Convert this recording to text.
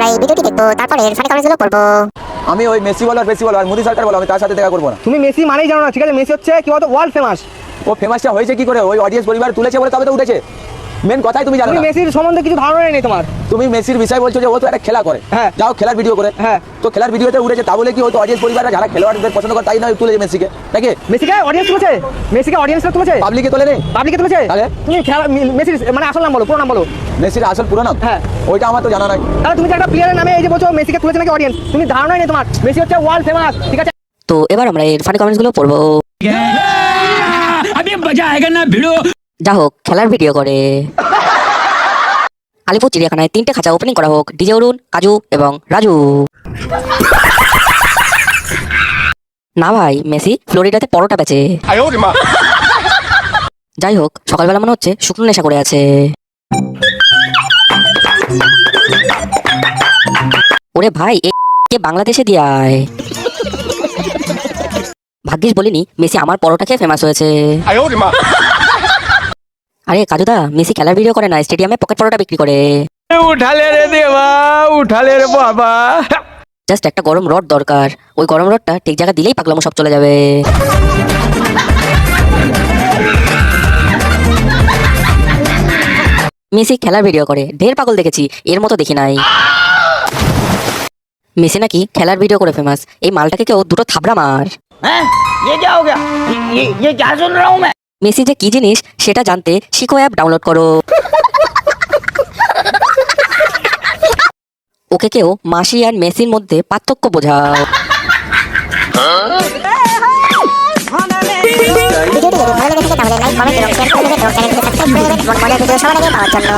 আমরা এই ভিডিওটি দেখব তারপরে এর সাথে কমেন্টগুলো পড়ব আমি ওই মেসি বলার আর মেসি বলো আর মোদি সরকার বলো আমি তার সাথে দেখা করব না। তুমি মেসি মানেই জানো না ঠিক আছে? মেসি হচ্ছে কি বলতো ওয়ার্ল্ড ফেমাস ও ফেমাসটা হয়েছে কি করে? ওই অডিয়েন্স পরিবার তুলেছে বলে তবে তো উঠেছে। মেন কথাই তুমি জানো তুমি না মেসির সম্বন্ধে কিছু ধারণাই নেই তোমার তুমি মেসির বিষয় বলছো যে ও তো একটা খেলা করে হ্যাঁ। যাও খেলার ভিডিও করে হ্যাঁ। তো খেলার ভিডিওতে উঠেছে তা বলে কি ওই তো অডিয়েন্স পরিবাররা যারা খেলোয়াড়দের পছন্দ করে তাই নয় তুলেছে মেসিকে নাকি মেসিকে অডিয়েন্স তুলেছে মেসিকে অডিয়েন্সরা তুলেছে পাবলিকে তোলে নেই পাবলিকে তুলেছে তাহলে? তুমি খেলা মি- মেসির মানে আসল নাম বলো পুরো নাম বলো মেসির আসল পুরো নাম হ্যাঁ। ওইটা আমার তো জানা নাই তাহলে তুমি যে একটা প্লেয়ারের নামে এই যে বলছো মেসিকে তুলেছে নাকি অডিয়েন্স তুমি ধারণাই নেই তোমার মেসি হচ্ছে ওয়ার্ল্ড ফেমাস ঠিক আছে তো এবার আমরা এর ফানি কমেন্টসগুলো পড়বো अभी मजा आएगा ना भिड़ो যা হোক খেলার ভিডিও করে। আলিপুর চিড়িয়াখানায় তিনটে খাঁচা ওপেনিং করা হোক ডিজে অরুণ, কাজু এবং রাজু। না ভাই, মেসি ফ্লোরিডাতে পরোটা বেচে। যাই হোক, সকালবেলা মনে হচ্ছে শুকনো নেশা করে আছে। ওরে ভাই, এ কে বাংলাদেশে দিয়ে আয়। ভাগ্যিস বলিনি, মেসি আমার পরোটা খেয়ে ফেমাস হয়েছে। আরে কাজুদা মেসি খেলার ভিডিও করে না স্টেডিয়ামে পকেট পরোটা বিক্রি করে उठाले रे देवा उठाले रे बाबा জাস্ট একটা গরম রড দরকার ওই গরম রডটা ঠিক জায়গা দিলেই পাগলামো সব চলে যাবে মেসি খেলার ভিডিও করে ঢের পাগল দেখেছি এর মতো দেখি নাই মেসি নাকি খেলার ভিডিও করে ফেমাস এই মালটাকে কেউ দুটো থাবড়া মার हैं ये क्या हो गया ये ये, ये क्या सुन रहा हूँ मैं মেসি যে কি জিনিস, সেটা জানতে শিখো অ্যাপ ডাউনলোড করো। ওকে কেউ মাসি আর মেসির মধ্যে পার্থক্য বোঝাও। জন্য